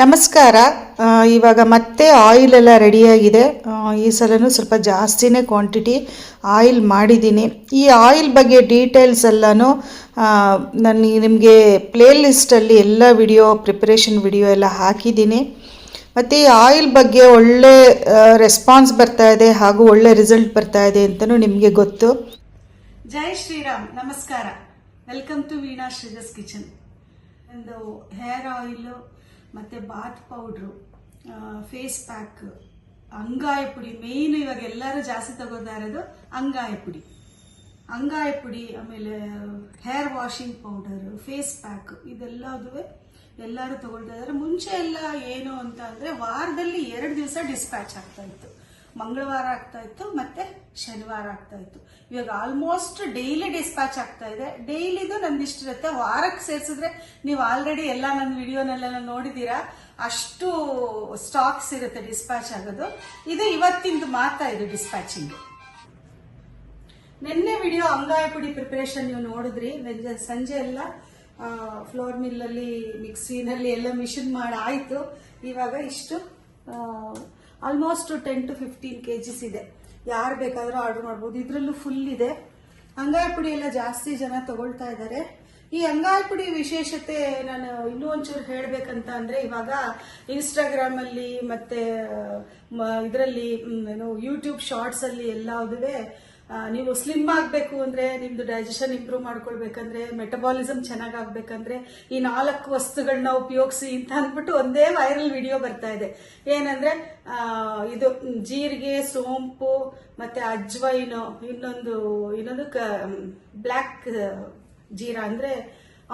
ನಮಸ್ಕಾರ. ಇವಾಗ ಮತ್ತೆ ಆಯಿಲ್ ಎಲ್ಲ ರೆಡಿಯಾಗಿದೆ ಈ ಸಲನೂ ಸ್ವಲ್ಪ ಜಾಸ್ತಿನೇ ಕ್ವಾಂಟಿಟಿ ಆಯಿಲ್ ಮಾಡಿದ್ದೀನಿ. ಈ ಆಯಿಲ್ ಬಗ್ಗೆ ಡೀಟೇಲ್ಸ್ ಎಲ್ಲನೂ ನಾನು ನಿಮಗೆ ಪ್ಲೇ ಲಿಸ್ಟಲ್ಲಿ ಎಲ್ಲ ವಿಡಿಯೋ ಪ್ರಿಪ್ರೇಷನ್ ವಿಡಿಯೋ ಎಲ್ಲ ಹಾಕಿದ್ದೀನಿ. ಮತ್ತು ಈ ಆಯಿಲ್ ಬಗ್ಗೆ ಒಳ್ಳೆ ರೆಸ್ಪಾನ್ಸ್ ಬರ್ತಾ ಇದೆ ಹಾಗೂ ಒಳ್ಳೆ ರಿಸಲ್ಟ್ ಬರ್ತಾ ಇದೆ ಅಂತಲೂ ನಿಮಗೆ ಗೊತ್ತು. ಜೈ ಶ್ರೀರಾಮ್. ನಮಸ್ಕಾರ. Welcome to Veena Sreeja's kitchen ಒಂದು ಹೇರ್ ಆಯಿಲು ಮತ್ತು ಬಾತ್ ಪೌಡ್ರು ಫೇಸ್ ಪ್ಯಾಕ್ ಅಂಗಾಯ ಪುಡಿ. ಮೇಯ್ನ್ ಇವಾಗ ಎಲ್ಲರೂ ಜಾಸ್ತಿ ತಗೋತಾ ಇರೋದು ಅಂಗಾಯ ಪುಡಿ. ಅಂಗಾಯ ಪುಡಿ, ಆಮೇಲೆ hair washing powder face pack ಇದೆಲ್ಲದೂ ಎಲ್ಲರೂ ತಗೊಳ್ತಾ ಇದ್ದಾರೆ. ಮುಂಚೆ ಎಲ್ಲ ಏನು ಅಂತ ಅಂದರೆ ವಾರದಲ್ಲಿ ಎರಡು ದಿವಸ ಡಿಸ್ಪ್ಯಾಚ್ ಆಗ್ತಾ ಇತ್ತು. ಮಂಗಳವಾರ ಆಗ್ತಾ ಇತ್ತು, ಮತ್ತೆ ಶನಿವಾರ ಆಗ್ತಾ ಇತ್ತು. ಇವಾಗ ಆಲ್ಮೋಸ್ಟ್ ಡೈಲಿ ಡಿಸ್ಪ್ಯಾಚ್ ಆಗ್ತಾ ಇದೆ. ಡೈಲಿದು ನಂದಿಷ್ಟಿರುತ್ತೆ. ವಾರಕ್ಕೆ ಸೇರಿಸಿದ್ರೆ ನೀವು ಆಲ್ರೆಡಿ ಎಲ್ಲ ನನ್ನ ವಿಡಿಯೋನಲ್ಲೆಲ್ಲ ನೋಡಿದ್ದೀರಾ? ಅಷ್ಟು ಸ್ಟಾಕ್ಸ್ ಇರುತ್ತೆ ಡಿಸ್ಪ್ಯಾಚ್ ಆಗೋದು. ಇದು ಇವತ್ತಿಂದು ಮಾತ್ರ ಇದು ಡಿಸ್ಪ್ಯಾಚಿಂಗ್ ನಿನ್ನೆ ವಿಡಿಯೋ ಅಂಗಾಯ ಪುಡಿ ಪ್ರಿಪರೇಷನ್ ನೀವು ನೋಡಿದ್ರಿ. ಸಂಜೆ ಎಲ್ಲ ಫ್ಲೋರ್ ಮಿಲ್ಲಲ್ಲಿ ಮಿಕ್ಸಿನಲ್ಲಿ ಎಲ್ಲ ಮಿಷಿನ್ ಮಾಡಿ ಆಯಿತು. ಇವಾಗ ಇಷ್ಟು almost ten to fifteen K Gs ಇದೆ. ಯಾರು ಬೇಕಾದರೂ ಆರ್ಡರ್ ಮಾಡ್ಬೋದು. ಇದರಲ್ಲೂ ಫುಲ್ ಇದೆ. ಅಂಗಾಯ ಪುಡಿ ಎಲ್ಲ ಜಾಸ್ತಿ ಜನ ತಗೊಳ್ತಾ ಇದ್ದಾರೆ ಈ ಅಂಗಾಯ ಪುಡಿ ವಿಶೇಷತೆ ನಾನು ಇನ್ನೂ ಒಂಚೂರು ಹೇಳಬೇಕಂತ ಅಂದರೆ ಇವಾಗ ಇನ್ಸ್ಟಾಗ್ರಾಮ್ ಅಲ್ಲಿ ಮತ್ತೆ ಇದರಲ್ಲಿ ಏನು ಯೂಟ್ಯೂಬ್ ಶಾರ್ಟ್ಸ್ ಅಲ್ಲಿ ಎಲ್ಲವುದೇ ನೀವು ಸ್ಲಿಮ್ ಆಗಬೇಕು ಅಂದರೆ ನಿಮ್ಮದು ಡೈಜೆಷನ್ ಇಂಪ್ರೂವ್ ಮಾಡ್ಕೊಳ್ಬೇಕಂದ್ರೆ ಮೆಟಬಾಲಿಸಮ್ ಚೆನ್ನಾಗಾಗಬೇಕಂದ್ರೆ ಈ ನಾಲ್ಕು ವಸ್ತುಗಳನ್ನ ಉಪಯೋಗಿಸಿ ಅಂತ ಅಂದ್ಬಿಟ್ಟು ಒಂದೇ ವೈರಲ್ ವಿಡಿಯೋ ಬರ್ತಾ ಇದೆ. ಏನಂದರೆ ಇದು ಜೀರಿಗೆ, ಸೋಂಪು, ಮತ್ತು ಅಜ್ವೈನು ಇನ್ನೊಂದು ಇನ್ನೊಂದು ಬ್ಲ್ಯಾಕ್ ಜೀರಾ ಅಂದ್ರೆ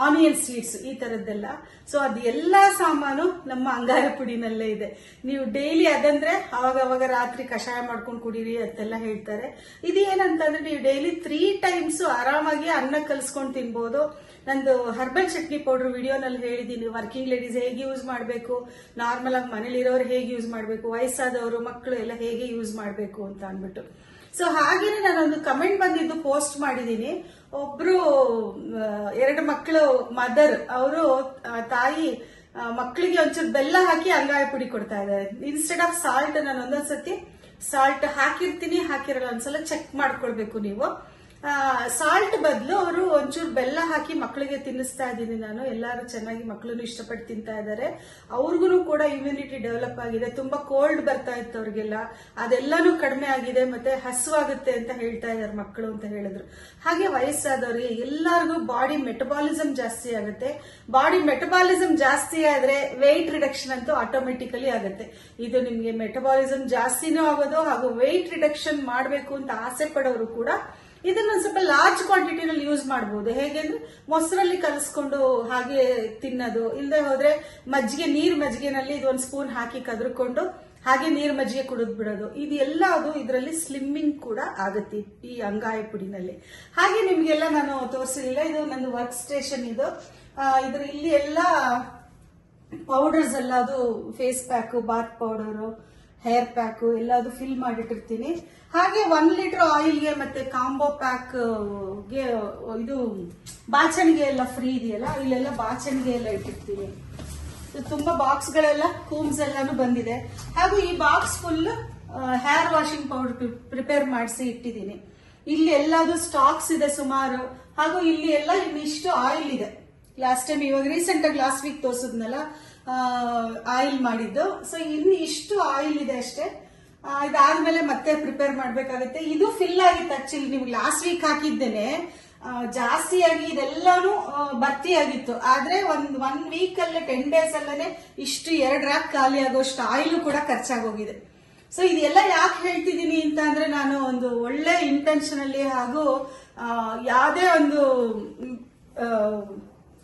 ಆನಿಯನ್ ಸ್ವೀಟ್ಸ್ ಈ ತರದ್ದೆಲ್ಲ. ಸೊ ಅದು ಎಲ್ಲ ಸಾಮಾನು ನಮ್ಮ ಅಂಗಾರ ಪುಡಿನಲ್ಲೇ ಇದೆ. ನೀವು ಡೈಲಿ ಅದಂದ್ರೆ ಅವಾಗ ಅವಾಗ ರಾತ್ರಿ ಕಷಾಯ ಮಾಡ್ಕೊಂಡು ಕುಡೀರಿ ಅಂತೆಲ್ಲ ಹೇಳ್ತಾರೆ. ಇದು ಏನಂತಂದ್ರೆ ನೀವು ಡೈಲಿ ತ್ರೀ ಟೈಮ್ಸ್ ಆರಾಮಾಗಿ ಅನ್ನ ಕಲ್ಸ್ಕೊಂಡು ತಿನ್ಬೋದು. ನಂದು ಹರ್ಬಲ್ ಚಟ್ನಿ ಪೌಡರ್ ವಿಡಿಯೋನಲ್ಲಿ ಹೇಳಿದ್ದೀನಿ. ವರ್ಕಿಂಗ್ ಲೇಡೀಸ್ ಹೇಗೆ ಯೂಸ್ ಮಾಡಬೇಕು, ನಾರ್ಮಲ್ ಆಗಿ ಮನೇಲಿರೋರು ಹೇಗೆ ಯೂಸ್ ಮಾಡಬೇಕು, ವಯಸ್ಸಾದವರು, ಮಕ್ಕಳು ಎಲ್ಲ ಹೇಗೆ ಯೂಸ್ ಮಾಡಬೇಕು ಅಂತ ಅಂದ್ಬಿಟ್ಟು. ಸೊ ಹಾಗೇನೆ ನಾನೊಂದು ಕಮೆಂಟ್ ಬಂದಿದ್ದು ಪೋಸ್ಟ್ ಮಾಡಿದ್ದೀನಿ ಒಬ್ರು ಎರಡು ಮಕ್ಕಳು ಮದರ್ ಅವರು ತಾಯಿ ಮಕ್ಕಳಿಗೆ ಒಂಚೂರು ಬೆಲ್ಲ ಹಾಕಿ ಅಂಗಾಯ ಪುಡಿ ಕೊಡ್ತಾ ಇದ್ದಾರೆ. ಇನ್ಸ್ಟೆಡ್ ಆಫ್ ಸಾಲ್ಟ್ ನಾನು ಒಂದೊಂದ್ಸತಿ ಸಾಲ್ಟ್ ಹಾಕಿರ್ತೀನಿ, ಹಾಕಿರಲ್ಲ, ಒಂದ್ಸಲ ಚೆಕ್ ಮಾಡ್ಕೊಳ್ಬೇಕು ನೀವು. ಸಾಲ್ಟ್ ಬದಲು ಅವರು ಒಂಚೂರು ಬೆಲ್ಲ ಹಾಕಿ ಮಕ್ಕಳಿಗೆ ತಿನ್ನಿಸ್ತಾ ಇದ್ದೀನಿ ನಾನು. ಎಲ್ಲರೂ ಚೆನ್ನಾಗಿ ಮಕ್ಕಳನ್ನು ಇಷ್ಟಪಟ್ಟು ತಿಂತಾ ಇದ್ದಾರೆ. ಅವ್ರಿಗೂ ಕೂಡ ಇಮ್ಯುನಿಟಿ ಡೆವಲಪ್ ಆಗಿದೆ. ತುಂಬಾ ಕೋಲ್ಡ್ ಬರ್ತಾ ಇತ್ತು ಅವ್ರಿಗೆಲ್ಲ. ಅದೆಲ್ಲಾನು ಕಡಿಮೆ ಆಗಿದೆ ಮತ್ತೆ ಹಸುವಾಗುತ್ತೆ ಅಂತ ಹೇಳ್ತಾ ಇದ್ದಾರೆ ಮಕ್ಕಳು ಅಂತ ಹೇಳಿದ್ರು. ಹಾಗೆ ವಯಸ್ಸಾದವ್ರಿಗೆ ಎಲ್ಲರಿಗೂ ಬಾಡಿ ಮೆಟಬಾಲಿಸಮ್ ಜಾಸ್ತಿ ಆಗುತ್ತೆ. ಬಾಡಿ ಮೆಟಬಾಲಿಸಮ್ ಜಾಸ್ತಿ ಆದ್ರೆ ವೆಯ್ಟ್ ರಿಡಕ್ಷನ್ ಅಂತೂ ಆಟೋಮೆಟಿಕಲಿ ಆಗುತ್ತೆ. ಇದು ನಿಮ್ಗೆ ಮೆಟಬಾಲಿಸಮ್ ಜಾಸ್ತಿನೂ ಆಗೋದು ಹಾಗೂ ವೆಯ್ಟ್ ರಿಡಕ್ಷನ್ ಮಾಡಬೇಕು ಅಂತ ಆಸೆ ಪಡೋರು ಕೂಡ ಇದನ್ನ ಒಂದ್ ಸ್ವಲ್ಪ ಲಾರ್ಜ್ ಕ್ವಾಂಟಿಟಿನಲ್ಲಿ ಯೂಸ್ ಮಾಡಬಹುದು ಹೇಗೆ ಅಂದ್ರೆ ಮೊಸರಲ್ಲಿ ಕಲಸ್ಕೊಂಡು ಹಾಗೆ ತಿನ್ನೋದು ಇಲ್ಲದೆ ಹೋದ್ರೆ ಮಜ್ಜಿಗೆ, ನೀರ್ ಮಜ್ಜಿಗೆನಲ್ಲಿ ಇದೊಂದು ಸ್ಪೂನ್ ಹಾಕಿ ಕದ್ರಕೊಂಡು ಹಾಗೆ ನೀರ್ ಮಜ್ಜಿಗೆ ಕುಡಿದ್ ಬಿಡೋದು. ಇದೆಲ್ಲ ಅದು ಇದರಲ್ಲಿ ಸ್ಲಿಮ್ಮಿಂಗ್ ಕೂಡ ಆಗುತ್ತೆ ಈ ಅಂಗಾಯ ಪುಡಿನಲ್ಲಿ. ಹಾಗೆ ನಿಮ್ಗೆಲ್ಲ ನಾನು ತೋರಿಸಲಿಲ್ಲ ಇದು ನನ್ನ ವರ್ಕ್ ಸ್ಟೇಷನ್ ಇದು. ಇದ್ರ ಇಲ್ಲಿ ಎಲ್ಲ ಪೌಡರ್ಸ್ ಎಲ್ಲ ಅದು face pack bath powder hair pack ಎಲ್ಲದು ಫಿಲ್ ಮಾಡಿಟ್ಟಿರ್ತೀನಿ. ಹಾಗೆ ಒನ್ ಲೀಟರ್ ಆಯಿಲ್ಗೆ ಮತ್ತೆ ಕಾಂಬೋ ಪ್ಯಾಕ್ಗೆ, ಇದು ಬಾಚಣಿಗೆ ಎಲ್ಲ ಫ್ರೀ ಇದೆಯಲ್ಲ, ಇಲ್ಲೆಲ್ಲ ಬಾಚಣಿಗೆ ಎಲ್ಲ ಇಟ್ಟಿರ್ತೀನಿ. ತುಂಬಾ ಬಾಕ್ಸ್ ಗಳೆಲ್ಲ ಕೂಮ್ಸ್ ಎಲ್ಲಾನು ಬಂದಿದೆ. ಹಾಗೂ ಈ box full hair washing powder prepare ಮಾಡಿಸಿ ಇಟ್ಟಿದ್ದೀನಿ. ಇಲ್ಲಿ ಎಲ್ಲಾದ್ರು ಸ್ಟಾಕ್ಸ್ ಇದೆ ಸುಮಾರು. ಹಾಗೂ ಇಲ್ಲಿ ಎಲ್ಲ ಇನ್ನಿಷ್ಟು ಆಯಿಲ್ ಇದೆ. ಲಾಸ್ಟ್ ಟೈಮ್ ಇವಾಗ ರೀಸೆಂಟ್ ಆಗಿ ಲಾಸ್ಟ್ ವೀಕ್ ತೋರಿಸಿದ್ನಲ್ಲ ಆಯಿಲ್ ಮಾಡಿದ್ದು. ಸೊ ಇನ್ನು ಇಷ್ಟು ಆಯಿಲ್ ಇದೆ ಅಷ್ಟೇ. ಇದಾದ್ಮೇಲೆ ಮತ್ತೆ ಪ್ರಿಪೇರ್ ಮಾಡಬೇಕಾಗುತ್ತೆ. ಇದು ಫಿಲ್ ಆಗಿತ್ತು ಆಕ್ಚುಲಿ ನೀವು ಲಾಸ್ಟ್ ವೀಕ್ ಹಾಕಿದ್ದೇನೆ. ಜಾಸ್ತಿಯಾಗಿ ಇದೆಲ್ಲಾನು ಭರ್ತಿ ಆಗಿತ್ತು. ಆದ್ರೆ ಒಂದ್ ಒನ್ ವೀಕ್ ಅಲ್ಲೇ ಟೆನ್ ಡೇಸ್ ಅಲ್ಲೇ ಇಷ್ಟು ಎರಡ್ ರ್ಯಾಕ್ ಖಾಲಿ ಆಗೋಷ್ಟು ಆಯಿಲ್ ಕೂಡ ಖರ್ಚಾಗೋಗಿದೆ. ಸೊ ಇದೆಲ್ಲ ಯಾಕೆ ಹೇಳ್ತಿದ್ದೀನಿ ಅಂತ ಅಂದ್ರೆ ನಾನು ಒಂದು ಒಳ್ಳೆ ಇಂಟೆನ್ಷನ್ ಅಲ್ಲಿ ಹಾಗೂ ಯಾವುದೇ ಒಂದು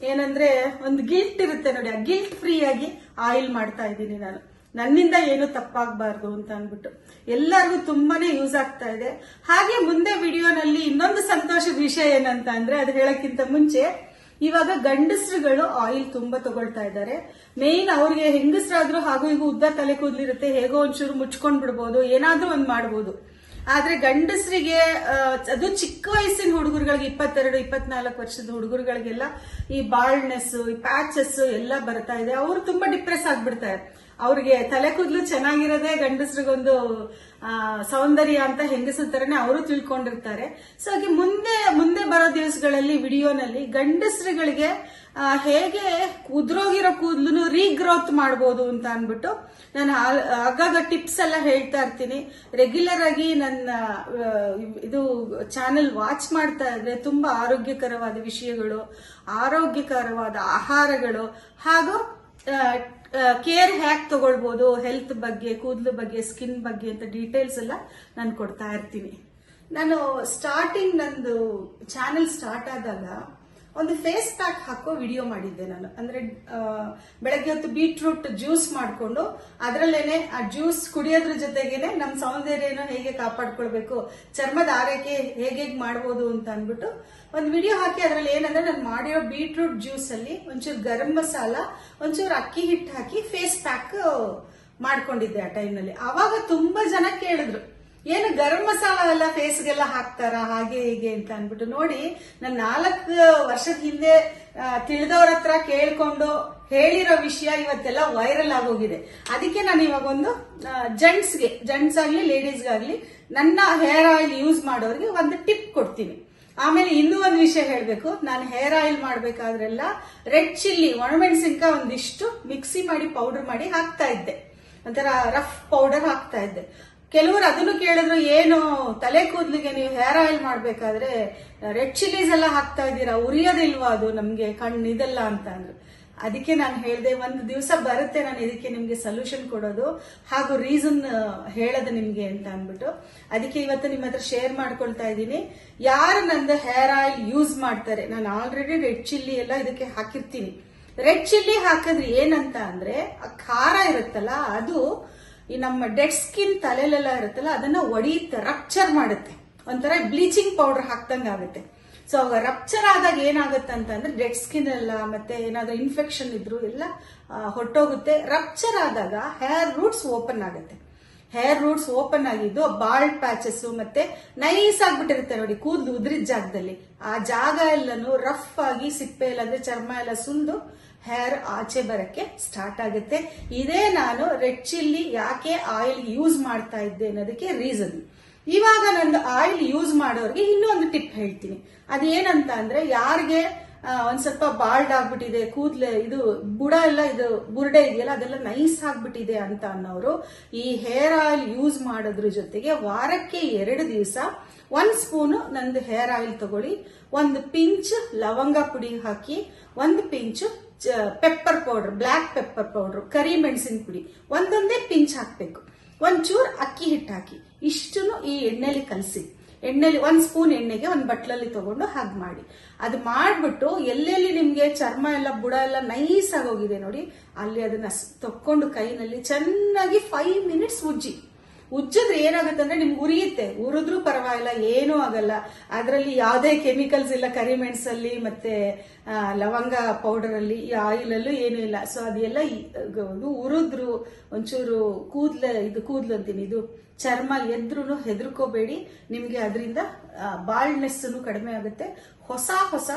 ಏನಂದ್ರೆ ಒಂದು ಗಿಲ್ಟ್ ಇರುತ್ತೆ ನೋಡಿ, ಆ ಗಿಲ್ಟ್ ಫ್ರೀ ಆಗಿ ಆಯಿಲ್ ಮಾಡ್ತಾ ಇದ್ದೀನಿ ನಾನು. ನನ್ನಿಂದ ಏನು ತಪ್ಪಾಗಬಾರ್ದು ಅಂತ ಅಂದ್ಬಿಟ್ಟು. ಎಲ್ಲರಿಗೂ ತುಂಬಾನೇ ಯೂಸ್ ಆಗ್ತಾ ಇದೆ. ಹಾಗೆ ಮುಂದೆ ವಿಡಿಯೋನಲ್ಲಿ ಇನ್ನೊಂದು ಸಂತೋಷದ ವಿಷಯ ಏನಂತ ಅಂದ್ರೆ, ಅದು ಹೇಳಕ್ಕಿಂತ ಮುಂಚೆ, ಇವಾಗ ಗಂಡಸರುಗಳು ಆಯಿಲ್ ತುಂಬಾ ತಗೊಳ್ತಾ ಇದ್ದಾರೆ. ಮೇನ್ ಅವ್ರಿಗೆ ಹೆಂಗಸರಾದ್ರೂ, ಹಾಗೂ ಈಗ ಉದ್ದ ತಲೆ ಕೂದಲಿರುತ್ತೆ, ಹೇಗೋ ಒಂಚೂರು ಮುಚ್ಕೊಂಡ್ ಬಿಡ್ಬೋದು ಏನಾದ್ರೂ ಒಂದ್ ಮಾಡ್ಬೋದು. ಆದ್ರೆ ಗಂಡಸರಿಗೆ ಅದು ಚಿಕ್ಕ ವಯಸ್ಸಿನ ಹುಡುಗರುಗಳಿಗೆ, ಇಪ್ಪತ್ತೆರಡು, ಇಪ್ಪತ್ನಾಲ್ಕು ವರ್ಷದ ಹುಡುಗರುಗಳಿಗೆಲ್ಲ ಈ ಬಾಲ್ಡ್ನೆಸ್ ಈ ಪ್ಯಾಚಸ್ ಎಲ್ಲ ಬರ್ತಾ ಇದೆ. ಅವರು ತುಂಬಾ ಡಿಪ್ರೆಸ್ ಆಗ್ಬಿಡ್ತಾರೆ. ಅವ್ರಿಗೆ ತಲೆ ಕೂದಲು ಚೆನ್ನಾಗಿರೋದೇ ಗಂಡಸ್ರಿಗೊಂದು ಸೌಂದರ್ಯ ಅಂತ ಹೆಂಗಸರ ತರನೇ ಅವರು ತಿಳ್ಕೊಂಡಿರ್ತಾರೆ. ಸೊ ಹಾಗೆ ಮುಂದೆ ಮುಂದೆ ಬರೋ ದಿವಸಗಳಲ್ಲಿ, ವಿಡಿಯೋನಲ್ಲಿ ಗಂಡಸ್ರುಗಳಿಗೆ ಹೇಗೆ ಉದ್ರೋಗಿರೋ ಕೂದಲು ರೀಗ್ರೋತ್ ಮಾಡ್ಬೋದು ಅಂತ ಅನ್ಬಿಟ್ಟು ನಾನು ಆಗಾಗ ಟಿಪ್ಸ್ ಎಲ್ಲ ಹೇಳ್ತಾ ಇರ್ತೀನಿ. ರೆಗ್ಯುಲರ್ ಆಗಿ ನನ್ನ ಇದು ಚಾನೆಲ್ ವಾಚ್ ಮಾಡ್ತಾ ಇದ್ರೆ ತುಂಬಾ ಆರೋಗ್ಯಕರವಾದ ವಿಷಯಗಳು, ಆರೋಗ್ಯಕರವಾದ ಆಹಾರಗಳು, ಹಾಗೂ ಕೇರ್ ಹ್ಯಾಕ್ ತಗೊಳ್ಬೋದು ಹೆಲ್ತ್ ಬಗ್ಗೆ, ಕೂದಲು ಬಗ್ಗೆ ಸ್ಕಿನ್ ಬಗ್ಗೆ ಅಂತ ಡೀಟೇಲ್ಸ್ ಎಲ್ಲ ನಾನು ಕೊಡ್ತಾ ಇರ್ತೀನಿ. ನಾನು ಸ್ಟಾರ್ಟಿಂಗ್ ನಂದು ಚಾನೆಲ್ ಸ್ಟಾರ್ಟ್ ಆದಾಗ ಒಂದು ಫೇಸ್ ಪ್ಯಾಕ್ ಹಾಕೋ ವಿಡಿಯೋ ಮಾಡಿದ್ದೆ ನಾನು. ಅಂದ್ರೆ ಬೆಳಗ್ಗೆ ಹೊತ್ತು ಬೀಟ್ರೂಟ್ ಜ್ಯೂಸ್ ಮಾಡಿಕೊಂಡು, ಅದರಲ್ಲೇನೆ ಆ ಜ್ಯೂಸ್ ಕುಡಿಯೋದ್ರ ಜೊತೆಗೇನೆ ನಮ್ಮ ಸೌಂದರ್ಯನ ಹೇಗೆ ಕಾಪಾಡ್ಕೊಳ್ಬೇಕು, ಚರ್ಮದ ಆರೈಕೆ ಹೇಗೆ ಹೇಗೆ ಮಾಡ್ಬೋದು ಅಂತ ಅಂದ್ಬಿಟ್ಟು ಒಂದು ವಿಡಿಯೋ ಹಾಕಿ ಅದ್ರಲ್ಲಿ ಏನಂದ್ರೆ ನಾನು ಮಾಡಿರೋ ಬೀಟ್ರೂಟ್ ಜ್ಯೂಸ್ ಅಲ್ಲಿ ಒಂಚೂರು ಗರಂ ಮಸಾಲ, ಒಂಚೂರು ಅಕ್ಕಿ ಹಿಟ್ಟು ಹಾಕಿ ಫೇಸ್ ಪ್ಯಾಕ್ ಮಾಡ್ಕೊಂಡಿದ್ದೆ ಆ ಟೈಮ್ನಲ್ಲಿ ಅವಾಗ ತುಂಬಾ ಜನ ಕೇಳಿದ್ರು ಏನು ಗರಂ ಮಸಾಲ ಎಲ್ಲ ಫೇಸ್ಗೆಲ್ಲ ಹಾಕ್ತಾರ? ಹಾಗೆ ಹೀಗೆ ಅಂತ ಅನ್ಬಿಟ್ಟು ನೋಡಿ, ನಾನು ನಾಲ್ಕು ವರ್ಷದ ಹಿಂದೆ ತಿಳಿದವ್ರ ಹತ್ರ ಕೇಳ್ಕೊಂಡು ಹೇಳಿರೋ ವಿಷಯ ಇವತ್ತೆಲ್ಲ ವೈರಲ್ ಆಗೋಗಿದೆ. ಅದಕ್ಕೆ ನಾನು ಇವಾಗ ಒಂದು ಜೆಂಟ್ಸ್ಗೆ ಜೆಂಟ್ಸ್ ಆಗಲಿ ಲೇಡೀಸ್ಗಾಗ್ಲಿ ನನ್ನ ಹೇರ್ ಆಯಿಲ್ ಯೂಸ್ ಮಾಡೋರಿಗೆ ಒಂದು ಟಿಪ್ ಕೊಡ್ತೀನಿ. ಆಮೇಲೆ ಇನ್ನೂ ಒಂದು ವಿಷಯ ಹೇಳಬೇಕು. ನಾನು ಹೇರ್ ಆಯಿಲ್ ಮಾಡಬೇಕಾದ್ರೆಲ್ಲ ರೆಡ್ ಚಿಲ್ಲಿ ಒಣಮೆಣಸಿನ್ಕಾಯಿ ಒಂದಿಷ್ಟು ಮಿಕ್ಸಿ ಮಾಡಿ ಪೌಡರ್ ಮಾಡಿ ಹಾಕ್ತಾ ಇದ್ದೆ. ಒಂಥರ ರಫ್ ಪೌಡರ್ ಹಾಕ್ತಾ ಇದ್ದೆ. ಕೆಲವರು ಅದನ್ನು ಕೇಳಿದ್ರು, ಏನು, ತಲೆ ಕೂದಲಿಗೆ ನೀವು ಹೇರ್ ಆಯಿಲ್ ಮಾಡಬೇಕಾದ್ರೆ ರೆಡ್ ಚಿಲ್ಲೀಸ್ ಎಲ್ಲ ಹಾಕ್ತಾ ಇದ್ದೀರಾ? ಉರಿಯೋದಿಲ್ವಾ ಅದು? ನಮಗೆ ಕಣ್ಣು ಅಂತ ಅಂದ್ರು. ಅದಕ್ಕೆ ನಾನು ಹೇಳಿದೆ, ಒಂದು ದಿವಸ ಬರುತ್ತೆ, ನಾನು ಇದಕ್ಕೆ ನಿಮಗೆ ಸೊಲ್ಯೂಷನ್ ಕೊಡೋದು ಹಾಗೂ ರೀಸನ್ ಹೇಳೋದು ನಿಮಗೆ ಅಂತ ಅಂದ್ಬಿಟ್ಟು. ಅದಕ್ಕೆ ಇವತ್ತು ನಿಮ್ಮ ಹತ್ರ ಶೇರ್ ಮಾಡ್ಕೊಳ್ತಾ ಇದ್ದೀನಿ. ಯಾರು ನಂದು ಹೇರ್ ಆಯಿಲ್ ಯೂಸ್ ಮಾಡ್ತಾರೆ? ನಾನು ಆಲ್ರೆಡಿ ರೆಡ್ ಚಿಲ್ಲಿ ಎಲ್ಲ ಇದಕ್ಕೆ ಹಾಕಿರ್ತೀನಿ. ರೆಡ್ ಚಿಲ್ಲಿ ಹಾಕಿದ್ರೆ ಏನಂತ ಅಂದ್ರೆ, ಆ ಖಾರ ಇರುತ್ತಲ್ಲ, ಅದು ಈ ನಮ್ಮ ಡೆಡ್ ಸ್ಕಿನ್ ತಲೆಲೆಲ್ಲ ಇರುತ್ತಲ್ಲ, ಅದನ್ನ ಒಡೆಯುತ್ತೆ ರಪ್ಚರ್ ಮಾಡುತ್ತೆ. ಒಂಥರ ಬ್ಲೀಚಿಂಗ್ ಪೌಡರ್ ಹಾಕ್ದಂಗೆ ಆಗುತ್ತೆ. ಸೊ ಅವಾಗ ರಪ್ಚರ್ ಆದಾಗ ಏನಾಗುತ್ತೆ ಅಂತಂದ್ರೆ ಡೆಡ್ ಸ್ಕಿನ್ ಎಲ್ಲ ಮತ್ತೆ ಏನಾದ್ರೂ ಇನ್ಫೆಕ್ಷನ್ ಇದ್ರು ಎಲ್ಲ ಹೊಟ್ಟೋಗುತ್ತೆ ರಪ್ಚರ್ ಆದಾಗ ಹೇರ್ ರೂಟ್ಸ್ ಓಪನ್ ಆಗುತ್ತೆ. ಹೇರ್ ರೂಟ್ಸ್ ಓಪನ್ ಆಗಿದ್ದು ಬಾಲ್ ಪ್ಯಾಚಸ್ ಮತ್ತೆ ನೈಸ್ ಆಗ್ಬಿಟ್ಟಿರುತ್ತೆ ನೋಡಿ, ಕೂದಲು ಉದ್ರಿದ ಜಾಗದಲ್ಲಿ. ಆ ಜಾಗ ಎಲ್ಲನೂ ರಫ್ ಆಗಿ, ಸಿಪ್ಪೆ ಇಲ್ಲಂದ್ರೆ ಚರ್ಮ ಎಲ್ಲ ಸುಂದು ಹೇರ್ ಆಚೆ ಬರಕ್ಕೆ ಸ್ಟಾರ್ಟ್ ಆಗುತ್ತೆ. ಇದೇ ನಾನು ರೆಡ್ ಚಿಲ್ಲಿ ಯಾಕೆ ಆಯಿಲ್ ಯೂಸ್ ಮಾಡ್ತಾ ಇದ್ದೆ ಅನ್ನೋದಕ್ಕೆ ರೀಸನ್ ಇವಾಗ ನಂದು ಆಯಿಲ್ ಯೂಸ್ ಮಾಡೋರಿಗೆ ಇನ್ನೂ ಒಂದು ಟಿಪ್ ಹೇಳ್ತೀನಿ. ಅದೇನಂತ ಅಂದ್ರೆ ಯಾರಿಗೆ ಒಂದ್ ಸ್ವಲ್ಪ ಬಾಲ್ಡ್ ಆಗ್ಬಿಟ್ಟಿದೆ, ಕೂದ್ಲೆ, ಇದು ಬುಡ ಎಲ್ಲ, ಇದು ಬುರ್ಡೆ ಇದೆಯಲ್ಲ, ಅದೆಲ್ಲ ನೈಸ್ ಆಗ್ಬಿಟ್ಟಿದೆ ಅಂತ ಅನ್ನೋರು ಈ ಹೇರ್ ಆಯಿಲ್ ಯೂಸ್ ಮಾಡೋದ್ರ ಜೊತೆಗೆ ವಾರಕ್ಕೆ ಎರಡು ದಿವಸ ಒಂದ್ ಸ್ಪೂನು ನಂದು ಹೇರ್ ಆಯಿಲ್ ತಗೊಳ್ಳಿ, ಒಂದು ಪಿಂಚ್ ಲವಂಗ ಪುಡಿ ಹಾಕಿ, ಒಂದು pinch pepper powder, black pepper powder, ಕರಿ ಮೆಣಸಿನ ಪುಡಿ, ಒಂದೊಂದೇ ಪಿಂಚ್ ಹಾಕ್ಬೇಕು. ಒಂಚೂರು ಅಕ್ಕಿ ಹಿಟ್ಟು ಹಾಕಿ, ಇಷ್ಟನ್ನು ಈ ಎಣ್ಣೆಲಿ ಕಲಸಿ. ಎಣ್ಣೆಲಿ, ಒಂದ್ ಸ್ಪೂನ್ ಎಣ್ಣೆಗೆ ಒಂದ್ ಬಟ್ಲಲ್ಲಿ ತಗೊಂಡು ಹಾಗೆ ಮಾಡಿ. ಅದು ಮಾಡ್ಬಿಟ್ಟು ಎಲ್ಲೆಲ್ಲಿ ನಿಮ್ಗೆ ಚರ್ಮ ಎಲ್ಲ, ಬುಡ ಎಲ್ಲ ನೈಸ್ ಆಗೋಗಿದೆ ನೋಡಿ, ಅಲ್ಲಿ ಅದನ್ನ ತಕ್ಕೊಂಡು ಕೈನಲ್ಲಿ ಚೆನ್ನಾಗಿ ಫೈವ್ ಮಿನಿಟ್ಸ್ ಉಜ್ಜಿ. ಉಜ್ಜಿದ್ರೆ ಏನಾಗುತ್ತೆ ಅಂದ್ರೆ ನಿಮ್ಗೆ ಉರಿಯುತ್ತೆ. ಉರಿದ್ರೂ ಪರವಾಗಿಲ್ಲ, ಏನೂ ಆಗಲ್ಲ. ಅದರಲ್ಲಿ ಯಾವುದೇ ಕೆಮಿಕಲ್ಸ್ ಇಲ್ಲ ಕರಿಮೆಣಸಲ್ಲಿ ಮತ್ತೆ ಲವಂಗ ಪೌಡರ್ ಅಲ್ಲಿ ಆಯಿಲ್ ಅಲ್ಲೂ ಏನೂ ಇಲ್ಲ. ಸೊ ಅದೆಲ್ಲ ಉರಿದ್ರು, ಒಂಚೂರು ಕೂದ್ಲ, ಇದು ಕೂದ್ಲು ಅಂತೀನಿ, ಇದು ಚರ್ಮ ಎದ್ರೂ ಹೆದರ್ಕೋಬೇಡಿ. ನಿಮ್ಗೆ ಅದರಿಂದ ಬಾಲ್ಡ್ನೆಸ್ ಕಡಿಮೆ ಆಗುತ್ತೆ. ಹೊಸ ಹೊಸ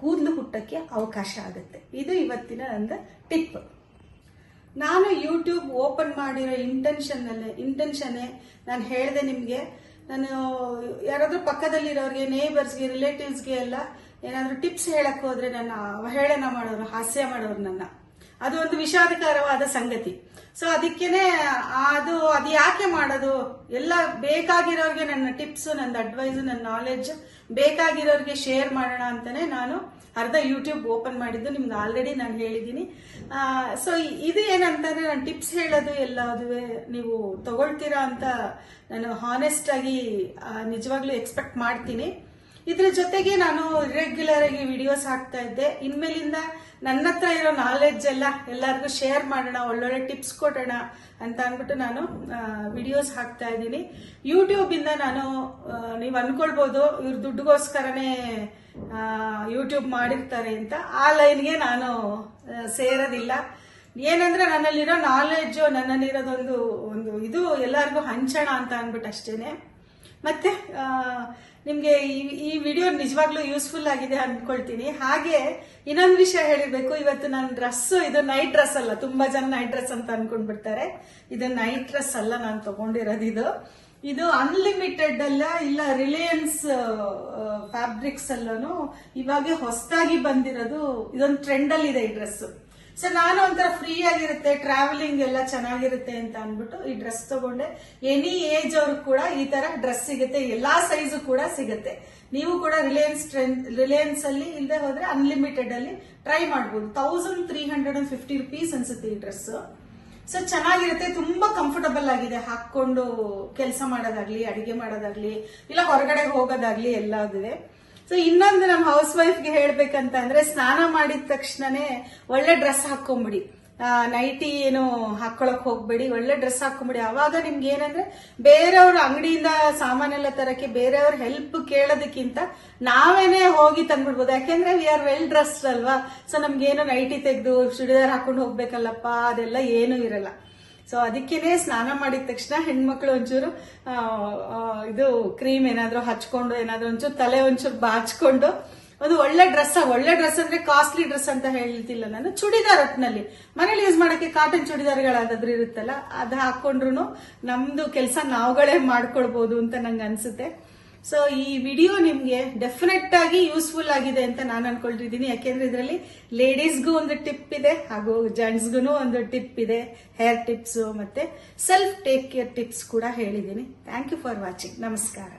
ಕೂದಲು ಹುಟ್ಟಕ್ಕೆ ಅವಕಾಶ ಆಗುತ್ತೆ. ಇದು ಇವತ್ತಿನ ನನ್ನ ಟಿಪ್. ನಾನು ಯೂಟ್ಯೂಬ್ ಓಪನ್ ಮಾಡಿರೋ ಇಂಟೆನ್ಷನ್ ಅಲ್ಲೇ ಇಂಟೆನ್ಷನ್ನೇ ನಾನು ಹೇಳಿದೆ ನಿಮಗೆ. ನಾನು ಯಾರಾದರೂ ಪಕ್ಕದಲ್ಲಿರೋರಿಗೆ ನೇಬರ್ಸ್ಗೆ ರಿಲೇಟಿವ್ಸ್ಗೆ ಎಲ್ಲ ಏನಾದರೂ ಟಿಪ್ಸ್ ಹೇಳಕ್ಕೆ ಹೋದ್ರೆ ನನ್ನ ಅವಹೇಳನ ಮಾಡೋರು, ಹಾಸ್ಯ ಮಾಡೋರು ನನ್ನ. ಅದು ಒಂದು ವಿಷಾದಕರವಾದ ಸಂಗತಿ. ಸೊ ಅದಕ್ಕೇನೆ ಅದು ಅದು ಯಾಕೆ ಮಾಡೋದು? ಎಲ್ಲ ಬೇಕಾಗಿರೋರಿಗೆ ನನ್ನ ಟಿಪ್ಸ್ ನನ್ನ ಅಡ್ವೈಸ್ ನನ್ನ ನಾಲೆಡ್ಜ್ ಬೇಕಾಗಿರೋರಿಗೆ ಶೇರ್ ಮಾಡೋಣ ಅಂತಾನೆ ನಾನು ಅರ್ಧ ಯೂಟ್ಯೂಬ್ ಓಪನ್ ಮಾಡಿದ್ದು. ನಿಮ್ಗೆ ಆಲ್ರೆಡಿ ನಾನು ಹೇಳಿದ್ದೀನಿ ಸೊ ಇದು ಏನಂತಂದ್ರೆ ನಾನು ಟಿಪ್ಸ್ ಹೇಳೋದು ಎಲ್ಲದುವೆ ನೀವು ತಗೊಳ್ತೀರಾ ಅಂತ ನಾನು ಹಾನೆಸ್ಟ್ ಆಗಿ ನಿಜವಾಗ್ಲೂ ಎಕ್ಸ್ಪೆಕ್ಟ್ ಮಾಡ್ತೀನಿ. ಇದ್ರ ಜೊತೆಗೆ ನಾನು ರೆಗ್ಯುಲರ್ ಆಗಿ ವಿಡಿಯೋಸ್ ಹಾಕ್ತಾ ಇದ್ದೆ. ಇನ್ಮೇಲಿಂದ ನನ್ನ ಹತ್ರ ಇರೋ ನಾಲೆಡ್ಜ್ ಎಲ್ಲ ಎಲ್ಲರಿಗೂ ಶೇರ್ ಮಾಡೋಣ, ಒಳ್ಳೊಳ್ಳೆ ಟಿಪ್ಸ್ ಕೊಡೋಣ ಅಂತ ಅಂದ್ಬಿಟ್ಟು ನಾನು ವಿಡಿಯೋಸ್ ಹಾಕ್ತಾ ಇದ್ದೀನಿ. ಯೂಟ್ಯೂಬಿಂದ ನಾನು ನೀವು ಅನ್ಕೊಳ್ಬೋದು ಇವ್ರ ದುಡ್ಡುಗೋಸ್ಕರನೇ ಯೂಟ್ಯೂಬ್ ಮಾಡಿರ್ತಾರೆ ಅಂತ. ಆ ಲೈನ್ಗೆ ನಾನು ಸೇರೋದಿಲ್ಲ. ಏನಂದ್ರೆ ನನ್ನಲ್ಲಿರೋ ನಾಲೆಡ್ಜು ನನ್ನಲ್ಲಿರೋದೊಂದು, ಒಂದು ಇದು ಎಲ್ಲರಿಗೂ ಹಂಚೋಣ ಅಂತ ಅಂದ್ಬಿಟ್ಟು ಅಷ್ಟೇನೆ. ಮತ್ತೆ ನಿಮಗೆ ಈ ಈ ವಿಡಿಯೋ ನಿಜವಾಗ್ಲೂ ಯೂಸ್ಫುಲ್ ಆಗಿದೆ ಅನ್ಕೊಳ್ತೀನಿ. ಹಾಗೆ ಇನ್ನೊಂದು ವಿಷಯ ಹೇಳಿರ್ಬೇಕು. ಇವತ್ತು ನನ್ನ ಡ್ರೆಸ್ ಇದು ನೈಟ್ ಡ್ರೆಸ್ ಅಲ್ಲ. ತುಂಬಾ ಜನ ನೈಟ್ ಡ್ರೆಸ್ ಅಂತ ಅನ್ಕೊಂಡ್ಬಿಡ್ತಾರೆ. ಇದು ನೈಟ್ ಡ್ರೆಸ್ ಅಲ್ಲ ನಾನು ತಗೊಂಡಿರೋದು ಇದು. ಇದು ಅನ್ಲಿಮಿಟೆಡ್ ಅಲ್ಲ, ಇಲ್ಲ ರಿಲಯನ್ಸ್ ಫ್ಯಾಬ್ರಿಕ್ಸ್ ಅಲ್ಲೂ ಇವಾಗ ಹೊಸದಾಗಿ ಬಂದಿರೋದು, ಇದೊಂದು ಟ್ರೆಂಡ್ ಅಲ್ಲಿ ಇದೆ ಈ ಡ್ರೆಸ್ ಸೊ ನಾನು ಒಂಥರ ಫ್ರೀ ಆಗಿರುತ್ತೆ ಟ್ರಾವೆಲಿಂಗ್ ಎಲ್ಲ ಚೆನ್ನಾಗಿರುತ್ತೆ ಅಂತ ಅನ್ಬಿಟ್ಟು ಈ ಡ್ರೆಸ್ ತಗೊಂಡೆ. ಎನಿ ಏಜ್ ಅವ್ರು ಕೂಡ ಈ ತರ ಡ್ರೆಸ್ ಸಿಗುತ್ತೆ, ಎಲ್ಲಾ ಸೈಜು ಕೂಡ ಸಿಗುತ್ತೆ. ನೀವು ಕೂಡ ರಿಲಯನ್ಸ್ ಟ್ರೆಂಡ್ ರಿಲಯನ್ಸ್ ಅಲ್ಲಿ ಇಲ್ಲದೆ ಹೋದ್ರೆ ಅನ್ಲಿಮಿಟೆಡ್ ಅಲ್ಲಿ ಟ್ರೈ ಮಾಡ್ಬೋದು. Thousand three hundred and fifty rupees ಅನ್ಸುತ್ತೆ ಈ ಡ್ರೆಸ್ ಸೊ ಚೆನ್ನಾಗಿರುತ್ತೆ, ತುಂಬಾ ಕಂಫರ್ಟಬಲ್ ಆಗಿದೆ. ಹಾಕೊಂಡು ಕೆಲಸ ಮಾಡೋದಾಗ್ಲಿ, ಅಡಿಗೆ ಮಾಡೋದಾಗ್ಲಿ, ಇಲ್ಲ ಹೊರಗಡೆ ಹೋಗೋದಾಗ್ಲಿ ಎಲ್ಲಾದುವೆ ಸೊ ಇನ್ನೊಂದು ನಮ್ಮ ಹೌಸ್ ವೈಫ್ಗೆ ಹೇಳ್ಬೇಕಂತ ಅಂದ್ರೆ ಸ್ನಾನ ಮಾಡಿದ ತಕ್ಷಣನೇ ಒಳ್ಳೆ ಡ್ರೆಸ್ ಹಾಕೊಂಬಿಡಿ. ನೈಟಿ ಏನು ಹಾಕೊಳಕ್ ಹೋಗ್ಬೇಡಿ, ಒಳ್ಳೆ ಡ್ರೆಸ್ ಹಾಕೊಂಬಿಡಿ. ಅವಾಗ ನಿಮ್ಗೆ ಏನಂದ್ರೆ, ಬೇರೆಯವ್ರ ಅಂಗಡಿಯಿಂದ ಸಾಮಾನೆಲ್ಲ ತರಕ್ಕೆ ಬೇರೆಯವ್ರ ಹೆಲ್ಪ್ ಕೇಳೋದಕ್ಕಿಂತ ನಾವೇನೆ ಹೋಗಿ ತಂದ್ಬಿಡ್ಬೋದು. ಯಾಕೆಂದ್ರೆ ವಿ ಆರ್ ವೆಲ್ ಡ್ರೆಸ್ಡ್ ಅಲ್ವಾ? ಸೊ ನಮ್ಗೇನು ನೈಟಿ ತೆಗೆದು, ಚುಡಿದಾರ್ ಹಾಕೊಂಡು ಹೋಗ್ಬೇಕಲ್ಲಪ್ಪ, ಅದೆಲ್ಲ ಏನೂ ಇರಲ್ಲ. ಸೊ ಅದಕ್ಕೇನೆ ಸ್ನಾನ ಮಾಡಿದ ತಕ್ಷಣ ಹೆಣ್ಮಕ್ಳು ಒಂಚೂರು ಇದು ಕ್ರೀಮ್ ಏನಾದರೂ ಹಚ್ಕೊಂಡು, ಏನಾದರೂ ಒಂಚೂರು ತಲೆ ಒಂಚೂರು ಬಾಚ್ಕೊಂಡು, ಒಂದು ಒಳ್ಳೆ ಡ್ರೆಸ್ ಒಳ್ಳೆ ಡ್ರೆಸ್ ಅಂದ್ರೆ ಕಾಸ್ಟ್ಲಿ ಡ್ರೆಸ್ ಅಂತ ಹೇಳ್ತಿಲ್ಲ ನಾನು, ಚೂಡಿದಾರ್ ಒಟ್ಟಿನಲ್ಲಿ ಮನೇಲಿ ಯೂಸ್ ಮಾಡಕ್ಕೆ ಕಾಟನ್ ಚೂಡಿದಾರ್ಗಳಾದ್ರೂ ಇರುತ್ತಲ್ಲ, ಅದು ಹಾಕೊಂಡ್ರು ನಮ್ದು ಕೆಲಸ ನಾವುಗಳೇ ಮಾಡ್ಕೊಳ್ಬಹುದು ಅಂತ ನಂಗೆ ಅನ್ಸುತ್ತೆ. ಸೊ ಈ ವಿಡಿಯೋ ನಿಮ್ಗೆ ಡೆಫಿನೆಟ್ ಆಗಿ ಯೂಸ್ಫುಲ್ ಆಗಿದೆ ಅಂತ ನಾನು ಅನ್ಕೊಳ್ತಿದ್ದೀನಿ. ಯಾಕೆಂದ್ರೆ ಇದರಲ್ಲಿ ಲೇಡೀಸ್ಗೂ ಒಂದು ಟಿಪ್ ಇದೆ, ಹಾಗೂ ಜೆಂಟ್ಸ್ಗೂ ಒಂದು ಟಿಪ್ ಇದೆ ಹೇರ್ ಟಿಪ್ಸ್ ಮತ್ತೆ ಸೆಲ್ಫ್ ಟೇಕ್ ಕೇರ್ ಟಿಪ್ಸ್ ಕೂಡ ಹೇಳಿದ್ದೀನಿ. ಥ್ಯಾಂಕ್ ಯು ಫಾರ್ ವಾಚಿಂಗ್ ನಮಸ್ಕಾರ.